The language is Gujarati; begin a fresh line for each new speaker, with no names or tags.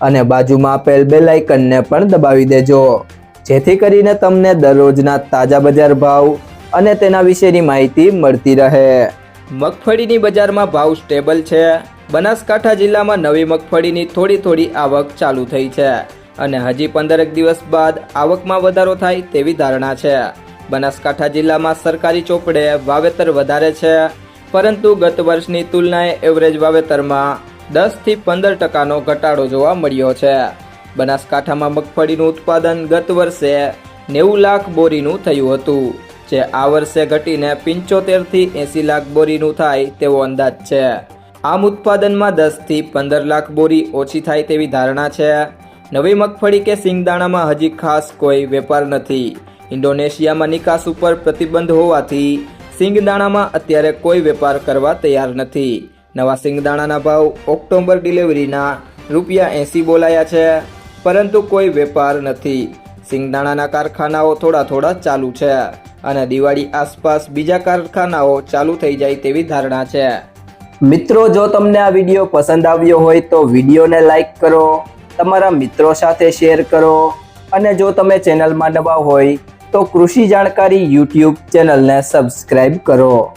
અને બાજુમાં આપેલ બે લાઇકનને પણ દબાવી દેજો. જેથી કરીને તમને દરરોજના તાજા બજાર ભાવ અને તેના વિશેની માહિતી મળતી રહે. મગફળીની બજારમાં ભાવ સ્ટેબલ છે. બનાસકાંઠા જિલ્લામાં નવી મગફળીની થોડી થોડી આવક ચાલુ થઈ છે અને હજી પંદરેક દિવસ બાદ આવકમાં વધારો થાય તેવી ધારણા છે. બનાસકાંઠા જિલ્લામાં સરકારી ચોપડે વાવેતર વધારે છે. પરંતુ ગત વર્ષની તુલનાએ એવરેજ વાવેતરમાં દસથી પંદર ટકાનો ઘટાડો જોવા મળ્યો છે. બનાસકાંઠામાં મગફળીનું ઉત્પાદન ગત વર્ષે નેવું લાખ બોરીનું થયું હતું. જે આ વર્ષે ઘટીને પંચોતેરથી એંસી લાખ બોરીનું થાય તેવો અંદાજ છે. આમ ઉત્પાદનમાં દસથી પંદર લાખ બોરી ઓછી થાય તેવી ધારણા છે. નવી મગફળી કે સિંગદાણામાં હજી ખાસ કોઈ વેપાર નથી. ઇન્ડોનેશિયામાં નિકાસ ઉપર પ્રતિબંધ હોવાથી સિંગદાણામાં અત્યારે કોઈ વેપાર કરવા તૈયાર નથી. નવા સિંગદાણાના ભાવ ઓક્ટોબર ડિલિવરીના રૂપિયા એંસી બોલાયા છે. પરંતુ કોઈ વેપાર નથી. સિંગદાણાના કારખાનાઓ થોડા થોડા ચાલુ છે અને દિવાળી આસપાસ બીજા કારખાનાઓ ચાલુ થઈ જાય તેવી ધારણા છે. મિત્રો, જો તમને આ વીડિયો પસંદ આવ્યો હોય તો વિડીયોને લાઈક કરો, તમારા મિત્રો સાથે શેર કરો અને જો તમે ચેનલમાં નવા હોય તો કૃષિ જાણકારી યુટ્યુબ ચેનલને સબસ્ક્રાઈબ કરો.